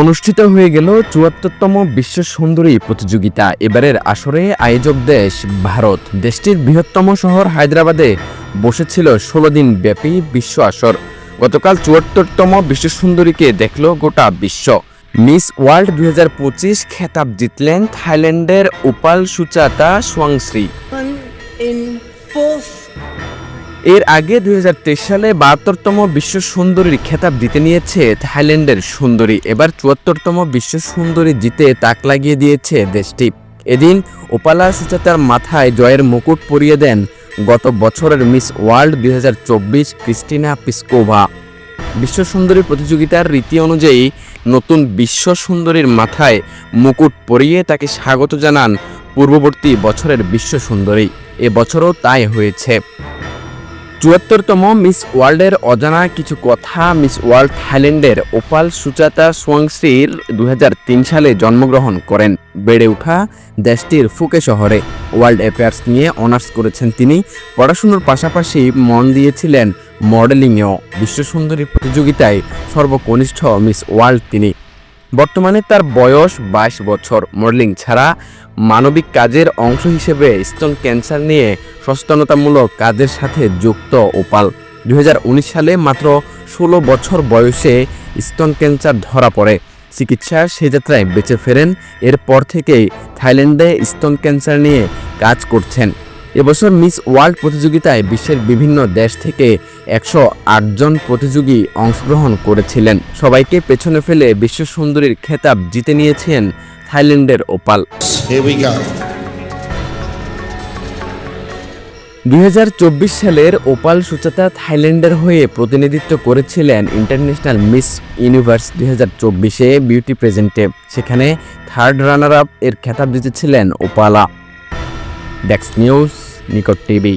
অনুষ্ঠিত হয়ে গেল চুয়াত্তরতম বিশ্ব সুন্দরী প্রতিযোগিতা। এবারের আসরে আয়োজক দেশ ভারত। দেশটির বৃহত্তম শহর হায়দ্রাবাদে বসেছিল ষোলো দিন ব্যাপী বিশ্ব আসর। গতকাল চুয়াত্তরতম বিশ্ব সুন্দরীকে দেখল গোটা বিশ্ব। মিস ওয়ার্ল্ড দুই হাজার পঁচিশ খেতাব জিতলেন থাইল্যান্ডের উপাল সুচাতা সোয়াংশ্রী এর আগে দুই হাজার তেইশ সালে বাহাত্তরতম বিশ্ব সুন্দরীর খেতাব জিতে নিয়েছে থাইল্যান্ডের সুন্দরী। এবার চুয়াত্তরতম বিশ্ব সুন্দরী জিতে তাক লাগিয়ে দিয়েছে দেশটি। এদিন ওপালা সুচাতার মাথায় জয়ের মুকুট পরিয়ে দেন গত বছরের মিস ওয়ার্ল্ড দুই হাজার চব্বিশ ক্রিস্টিনা পিসকোভা। বিশ্ব সুন্দরী প্রতিযোগিতার রীতি অনুযায়ী নতুন বিশ্ব সুন্দরীর মাথায় মুকুট পরিয়ে তাকে স্বাগত জানান পূর্ববর্তী বছরের বিশ্ব সুন্দরী। এবছরও তাই হয়েছে। চুয়াত্তরতম মিস ওয়ার্ল্ডের অজানা কিছু কথা মিস ওয়ার্ল্ড থাইল্যান্ডের ওপাল সুচাতা সোয়াংশ্রীর দু সালে জন্মগ্রহণ করেন। বেড়ে ওঠা দেশটির ফুকে শহরে ওয়ার্ল্ড অ্যাফেয়ার্স নিয়ে অনার্স করেছেন তিনি। পড়াশুনোর পাশাপাশি মন দিয়েছিলেন মডেলিংয়েও। বিশ্বসুন্দরী প্রতিযোগিতায় সর্বকনিষ্ঠ মিস ওয়ার্ল্ড তিনি। বর্তমানে তার বয়স বাইশ বছর। মডেলিং ছাড়া মানবিক কাজের অংশ হিসেবে স্তন ক্যান্সার নিয়ে সচেতনতামূলক কাজের সাথে যুক্ত ওপাল। দু হাজার উনিশ সালে মাত্র ষোলো বছর বয়সে স্তন ক্যান্সার ধরা পড়ে। চিকিৎসার সে যাত্রায় বেঁচে ফেরেন। এরপর থেকেই থাইল্যান্ডে স্তন ক্যান্সার নিয়ে কাজ করছেন। এবছর মিস ওয়ার্ল্ড প্রতিযোগিতায় বিশ্বের বিভিন্ন দেশ থেকে একশো আট জন প্রতিযোগী অংশগ্রহণ করেছিলেন। সবাইকে পেছনে ফেলে বিশ্ব সুন্দরীর খেতাব জিতে নিয়েছেন থাইল্যান্ডের ওপাল. দুই সালের ওপাল সুচাতা থাইল্যান্ডের হয়ে প্রতিনিধিত্ব করেছিলেন ইন্টারন্যাশনাল মিস ইউনিভার্স দুই হাজার চব্বিশে বিউটি প্রেজেন্টে। সেখানে থার্ড রানার আপ এর খেতাব জিতেছিলেন ওপালা। ডেক্স নিউজ নিকট টিভি